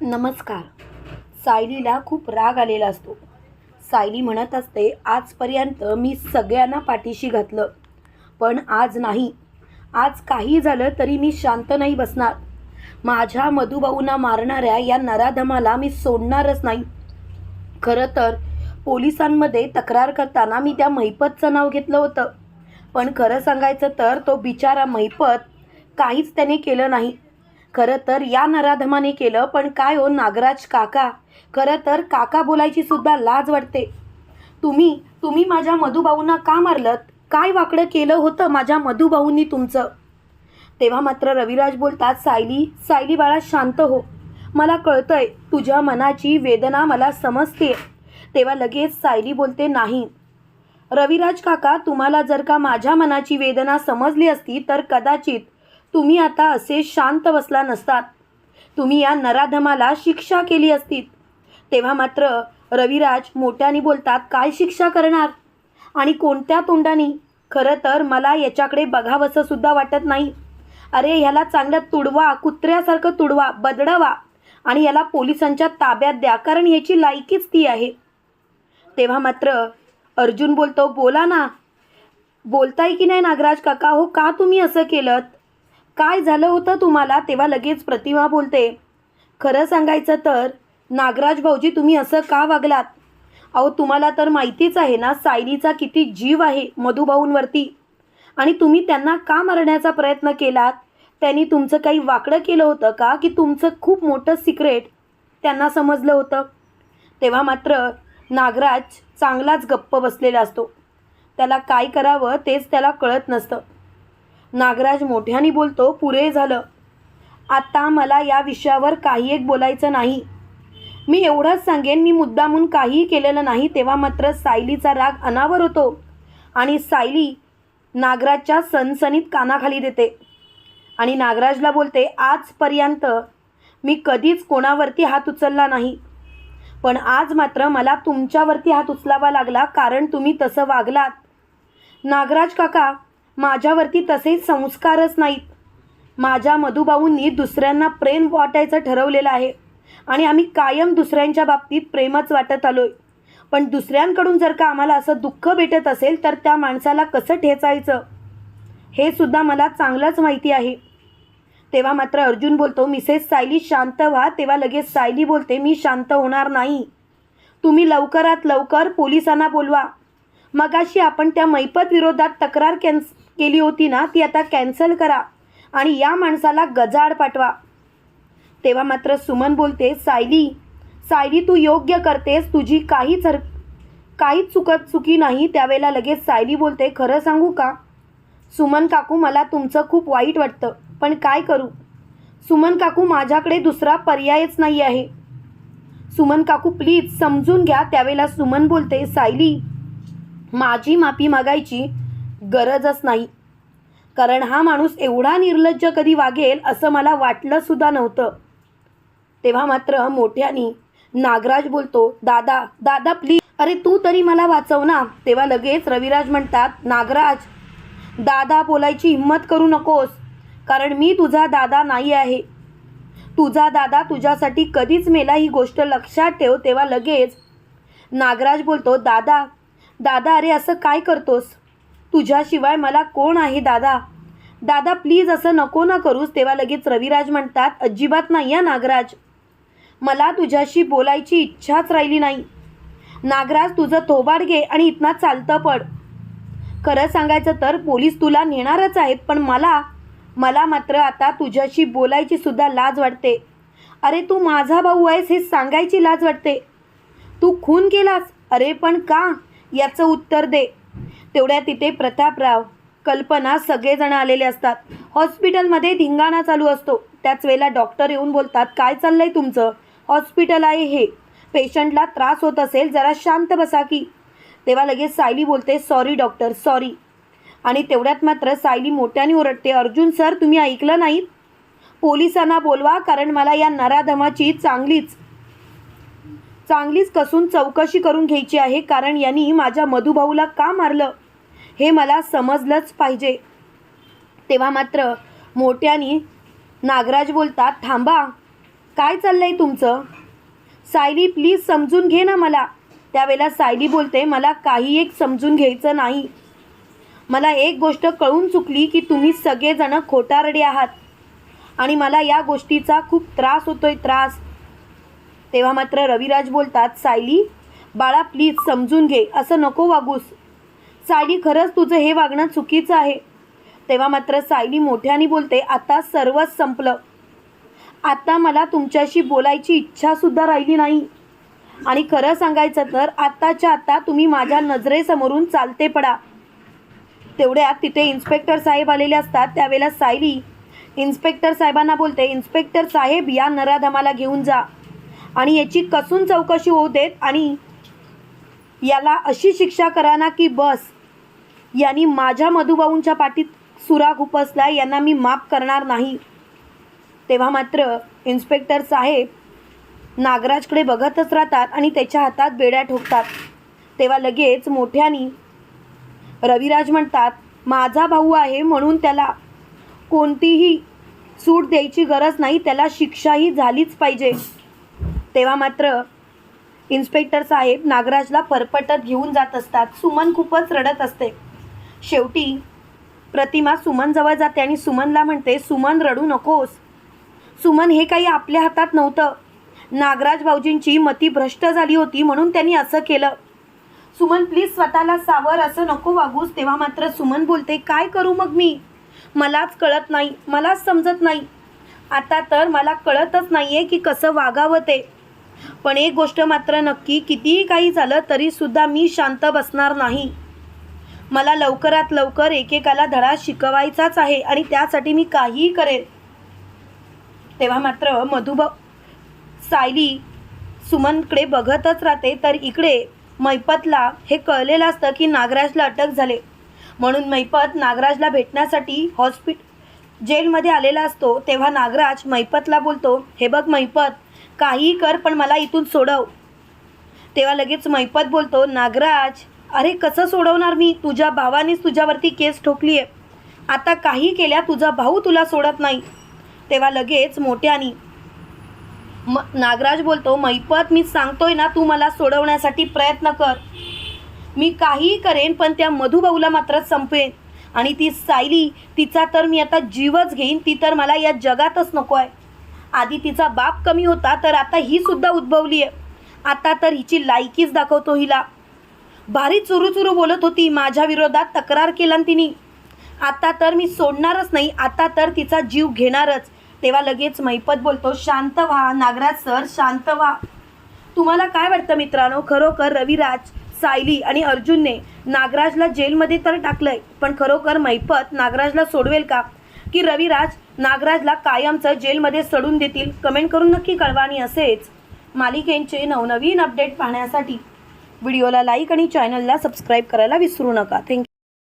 नमस्कार. सायलीला खूप राग आलेला असतो. सायली म्हणत असते आजपर्यंत मी सगळ्यांना पाठीशी घातलं पण आज नाही. आज काही झालं तरी मी शांत नाही बसणार. माझ्या मधुभाऊंना मारणाऱ्या या नराधमाला मी सोडणारच नाही. खरं तर पोलिसांमध्ये तक्रार करताना मी त्या महिपतचं नाव घेतलं होतं. पण खरं सांगायचं तर तो बिचारा महिपत काहीच त्याने केलं नाही. खरं तर या नराधमाने केलं पण काय हो नागराज काका? खरं तर काका बोलायची सुद्धा लाज वाटते. तुम्ही तुम्ही माझ्या मधुभाऊंना का मारलत? काय वाकडं केलं होतं माझ्या मधुभाऊंनी तुमचं? तेव्हा मात्र रविराज बोलतात सायली सायली बाळा शांत हो. मला कळतंय तुझ्या मनाची वेदना मला समजते तेव्हा लगेच सायली बोलते नाही. रविराज काका तुम्हाला जर का माझ्या मनाची वेदना समजली असती तर कदाचित तुम्ही आता असे शांत बसला नसतात. तुम्ही या नराधमाला शिक्षा केली असती. तेव्हा मात्र रविराज मोठ्याने बोलतात काय शिक्षा करणार? आणि कोणत्या तोंडाने? खरं तर मला याच्याकडे बघावंसं सुद्धा वाटत नाही. अरे ह्याला चांगलं तुडवा कुत्र्यासारखं तुडवा बदडवा. आणि याला पोलिसांच्या ताब्यात द्या कारण याची लायकीच ती आहे. तेव्हा मात्र अर्जुन बोलतो बोला ना. बोलताय की नाही नागराज काका? हो का तुम्ही असं केलं काय झालं होतं तुम्हाला? तेव्हा लगेच प्रतिमा बोलते खरं सांगायचं तर नागराज भाऊजी तुम्ही असं का वागलात? अहो तुम्हाला तर माहितीच आहे ना सायलीचा किती जीव आहे मधुभाऊंवरती. आणि तुम्ही त्यांना का मारण्याचा प्रयत्न केलात? त्यांनी तुमचं काही वाकडं केलं होतं का? की तुमचं खूप मोठं सिक्रेट त्यांना समजलं होतं? तेव्हा मात्र नागराज चांगलाच गप्प बसलेला असतो. त्याला काय करावं तेच त्याला कळत नसतं. नागराज मोठ्याने बोलतो पुरे झालं. आता मला या विषयावर काही एक बोलायचं नाही. मी एवढंच सांगेन मी मुद्दामून काहीही केलेलं नाही तेव्हा मात्र सायलीचा राग अनावर होतो आणि सायली नागराजच्या सनसनीत कानाखाली देते आणि नागराजला बोलते आजपर्यंत मी कधीच कोणावरती हात उचलला नाही. पण आज मात्र मला तुमच्यावरती हात उचलावा लागला कारण तुम्ही तसं वागलात. नागराज काका माझ्यावरती तसे संस्कारच नाहीत. माझ्या मधुभाऊंनी दुसऱ्यांना प्रेम वाटायचं ठरवलेलं आहे. आणि आम्ही कायम दुसऱ्यांच्या बाबतीत प्रेमच वाटत आलो आहे पण दुसऱ्यांकडून जर का आम्हाला असं दुःख भेटत असेल तर त्या माणसाला कसं ठेचायचं? हे सुद्धा मला चांगलंच माहिती आहे. तेव्हा मात्र अर्जुन बोलतो मिसेस सायली शांत व्हा. तेव्हा लगेच सायली बोलते मी शांत होणार नाही. तुम्ही लवकरात लवकर पोलिसांना बोलवा. मगाशी आपण त्या मैपत विरोधात तक्रार कॅन्स केली होती ना ती आता कॅन्सल करा आणि या माणसाला गजाड पाठवा. तेव्हा मात्र सुमन बोलते सायली सायली तू योग्य करतेस. तुझी काहीच हर काहीच चुकत चुकी नाही. त्यावेळेला लगेच सायली बोलते खरं सांगू का? सुमन काकू मला तुमचं खूप वाईट वाटतं पण काय करू? सुमन काकू माझ्याकडे दुसरा पर्यायच नाही आहे. सुमन काकू प्लीज समजून घ्या. त्यावेळेला सुमन बोलते सायली माझी माफी मागायची गरजच नाही. कारण हा माणूस एवढा निर्लज्ज कधी वागेल असं मला वाटलं सुद्धा नव्हतं. तेव्हा मात्र मोठ्यानी नागराज बोलतो दादा दादा प्लीज अरे तू तरी मला वाचव ना. तेव्हा लगेच रविराज म्हणतात नागराज दादा बोलायची हिंमत करू नकोस कारण मी तुझा दादा नाही आहे. तुझा दादा तुझ्यासाठी कधीच मेला ही गोष्ट लक्षात ठेव. तेव्हा लगेच नागराज बोलतो दादा दादा अरे असं काय करतोस? तुझ्याशिवाय मला कोण आहे दादा? दादा प्लीज असं नको ना करूस तेव्हा लगेच रविराज म्हणतात अजिबात नाही या नागराज. मला तुझ्याशी बोलायची इच्छाच राहिली नाही. नागराज तुझं थोबाड घे आणि इथना चालतं पड. खरं सांगायचं तर पोलीस तुला नेणारच आहेत पण मला मला मात्र आता तुझ्याशी बोलायची सुद्धा लाज वाटते. अरे तू माझा भाऊ आहेस हे सांगायची लाज वाटते. तू खून केलास? अरे पण का? याचं उत्तर दे. तेवढ्या तिथे प्रतापराव कल्पना सगळेजण आलेले असतात. हॉस्पिटलमध्ये धिंगाणा चालू असतो. त्याच वेळेला डॉक्टर येऊन बोलतात काय चाललंय तुमचं? हॉस्पिटल आहे हे. पेशंटला त्रास होत असेल जरा शांत बसा की. तेव्हा लगेच सायली बोलते सॉरी डॉक्टर सॉरी. आणि तेवढ्यात मात्र सायली मोठ्याने ओरडते अर्जुन सर तुम्ही ऐकलं नाहीत? पोलिसांना बोलवा कारण मला या नराधमाची चांगलीच चांगलीच कसून चौकशी करून घ्यायची आहे कारण यांनी माझ्या मधुभाऊला का मारलं? हे मला समजलंच पाहिजे. तेव्हा मात्र मोठ्यानी नागराज बोलतात थांबा काय चाललंय तुमचं? सायली प्लीज समजून घे ना मला. त्यावेळेला सायली बोलते मला काही एक समजून घ्यायचं नाही. मला एक गोष्ट कळून चुकली की तुम्ही सगळेजणं खोटारडे आहात आणि मला या गोष्टीचा खूप त्रास होतोय त्रास. तेव्हा मात्र रविराज बोलतात सायली बाळा प्लीज समजून घे असं नको वागूस. सायली खरंच तुझं हे वागणं चुकीचं आहे. तेव्हा मात्र सायली मोठ्याने बोलते आता सर्वच संपलं. आता मला तुमच्याशी बोलायची इच्छासुद्धा राहिली नाही. आणि खरं सांगायचं तर आत्ताच्या आत्ता तुम्ही माझ्या नजरेसमोरून चालते पडा. तेवढ्यात तिथे इन्स्पेक्टर साहेब आलेले असतात. त्यावेळेला सायली इन्स्पेक्टर साहेबांना बोलते इन्स्पेक्टर साहेब या नराधमाला घेऊन जा. आणि याची कसून चौकशी होऊ देत आणि याला अशी शिक्षा करा ना की बस यांनी माझ्या मधुभाऊंच्या पाठीत सुरा उपसला यांना मी माफ करणार नाही. तेव्हा मात्र इन्स्पेक्टर साहेब नागराजकडे बघतच राहतात आणि त्याच्या हातात बेड्या ठोकतात. तेव्हा लगेच मोठ्यानी रविराज म्हणतात माझा भाऊ आहे म्हणून त्याला कोणतीही सूट द्यायची गरज नाही त्याला शिक्षाही झालीच पाहिजे. तेव्हा मात्र इन्स्पेक्टर साहेब नागराजला परपटत घेऊन जात असतात. सुमन खूपच रडत असते. शेवटी प्रतिमा सुमनजवळ जाते आणि सुमनला म्हणते सुमन रडू नकोस. सुमन हे काही आपल्या हातात नव्हतं. नागराज भाऊजींची मती भ्रष्ट झाली होती म्हणून त्यांनी असं केलं. सुमन प्लीज स्वतःला सावर असं नको वागूस. तेव्हा मात्र सुमन बोलते काय करू मग मी? मलाच कळत नाही. मलाच समजत नाही. आता तर मला कळतच नाही आहे की कसं वागावं ते. पण एक गोष्ट मात्र नक्की कितीही काही झालं तरीसुद्धा मी शांत बसणार नाही. मला लवकरात लवकर एकेकाला धडा शिकवायचाच आहे आणि त्यासाठी मी काहीही करेन तेव्हा मात्र मधुबा सायली सुमनकडे बघतच राहते. तर इकडे मैपतला हे कळलेलं असतं की नागराजला अटक झाले. म्हणून मैपत नागराजला भेटण्यासाठी हॉस्पिट जेलमध्ये आलेला असतो. तेव्हा नागराज मैपतला बोलतो हे बघ मैपत काहीही कर पण मला इथून सोडव. तेव्हा लगेच मैपत बोलतो नागराज अरे कसं सोडवणार मी? तुझ्या भावानेच तुझ्यावरती केस ठोकली आहे आता काही केल्या तुझा भाऊ तुला सोडत नाही. तेव्हा लगेच मोठ्यानी म नागराज बोलतो मैपत मी सांगतोय ना तू मला सोडवण्यासाठी प्रयत्न कर. मी काहीही करेन पण त्या मधुभाऊला मात्र संपवेन आणि ती सायली तिचा तर मी आता जीवच घेईन ती तर मला या जगातच नको आहे आधी तिचा बाप कमी होता तर आता ही सुद्धा उद्भवली आहे. आता तर हिची लायकीच दाखवतो हिला. भारी चुरू चुरू बोलत होती माझ्या विरोधात तक्रार केला तिने. आता तर मी सोडणारच नाही आता तर तिचा जीव घेणारच. तेव्हा लगेच मैपत बोलतो शांत व्हा नागराज सर शांत व्हा. तुम्हाला काय वाटतं मित्रांनो? खरोखर रविराज सायली आणि अर्जुनने नागराजला जेलमध्ये तर टाकलंय पण खरोखर मैपत नागराजला सोडवेल का? की रविराज नागराजला कायमचं जेलमध्ये सडून देतील. कमेंट करून नक्की कळवा आणि असेच मालिकेंचे नवनवीन अपडेट पाहण्यासाठी व्हिडिओला लाईक आणि चॅनलला सबस्क्राईब करायला विसरू नका. थँक्यू